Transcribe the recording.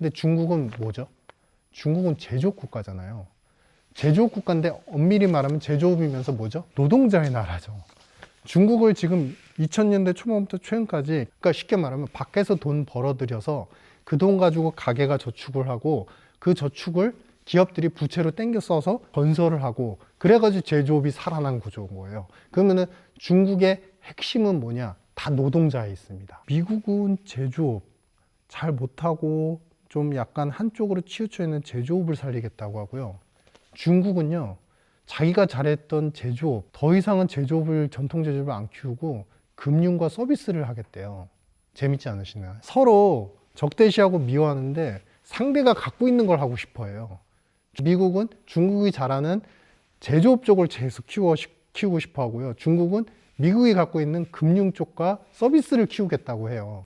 근데 중국은 뭐죠? 중국은 제조업 국가잖아요. 제조업 국가인데 엄밀히 말하면 제조업이면서 뭐죠? 노동자의 나라죠. 중국을 지금 2000년대 초반부터 최근까지 그러니까 쉽게 말하면 밖에서 돈 벌어들여서 그 돈 가지고 가게가 저축을 하고 그 저축을 기업들이 부채로 땡겨 써서 건설을 하고 그래가지고 제조업이 살아난 구조인 거예요. 그러면은 중국의 핵심은 뭐냐? 다 노동자에 있습니다. 미국은 제조업 잘 못하고 좀 약간 한쪽으로 치우쳐 있는 제조업을 살리겠다고 하고요. 중국은요, 자기가 잘했던 제조업, 더 이상은 제조업을, 전통 제조업을 안 키우고 금융과 서비스를 하겠대요. 재밌지 않으시나요? 서로 적대시하고 미워하는데 상대가 갖고 있는 걸 하고 싶어 해요. 미국은 중국이 잘하는 제조업 쪽을 계속 키워, 키우고 싶어 하고요. 중국은 미국이 갖고 있는 금융 쪽과 서비스를 키우겠다고 해요.